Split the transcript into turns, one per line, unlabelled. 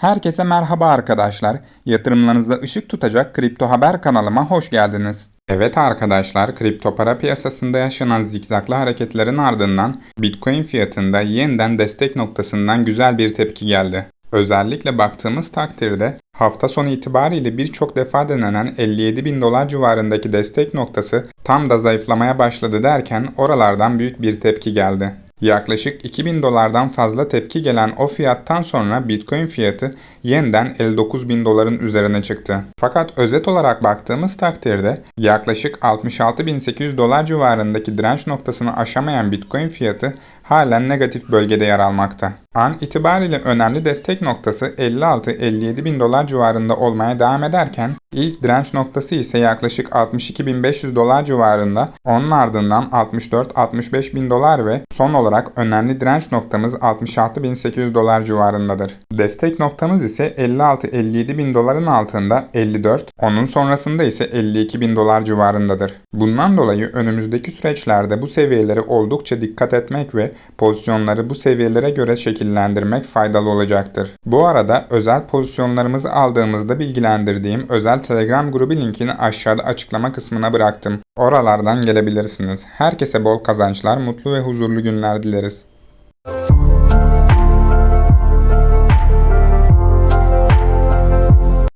Herkese merhaba arkadaşlar. Yatırımlarınızda ışık tutacak Kripto Haber kanalıma hoş geldiniz. Evet arkadaşlar, kripto para piyasasında yaşanan zikzaklı hareketlerin ardından Bitcoin fiyatında yeniden destek noktasından güzel bir tepki geldi. Özellikle baktığımız takdirde hafta sonu itibariyle birçok defa denenen 57 bin dolar civarındaki destek noktası tam da zayıflamaya başladı derken oralardan büyük bir tepki geldi. Yaklaşık 2000 dolardan fazla tepki gelen o fiyattan sonra Bitcoin fiyatı yeniden 59 bin doların üzerine çıktı. Fakat özet olarak baktığımız takdirde yaklaşık 66.800 dolar civarındaki direnç noktasını aşamayan Bitcoin fiyatı halen negatif bölgede yer almakta. An itibariyle önemli destek noktası 56-57 bin dolar civarında olmaya devam ederken ilk direnç noktası ise yaklaşık 62.500 dolar civarında onun ardından 64-65 bin dolar ve son olarak önemli direnç noktamız 66.800 dolar civarındadır. Destek noktamız ise 56-57 bin doların altında 54, onun sonrasında ise 52 bin dolar civarındadır. Bundan dolayı önümüzdeki süreçlerde bu seviyelere oldukça dikkat etmek ve pozisyonları bu seviyelere göre şekillendirmek faydalı olacaktır. Bu arada özel pozisyonlarımızı aldığımızda bilgilendirdiğim özel Telegram grubu linkini aşağıda açıklama kısmına bıraktım. Oralardan gelebilirsiniz. Herkese bol kazançlar, mutlu ve huzurlu günler dileriz.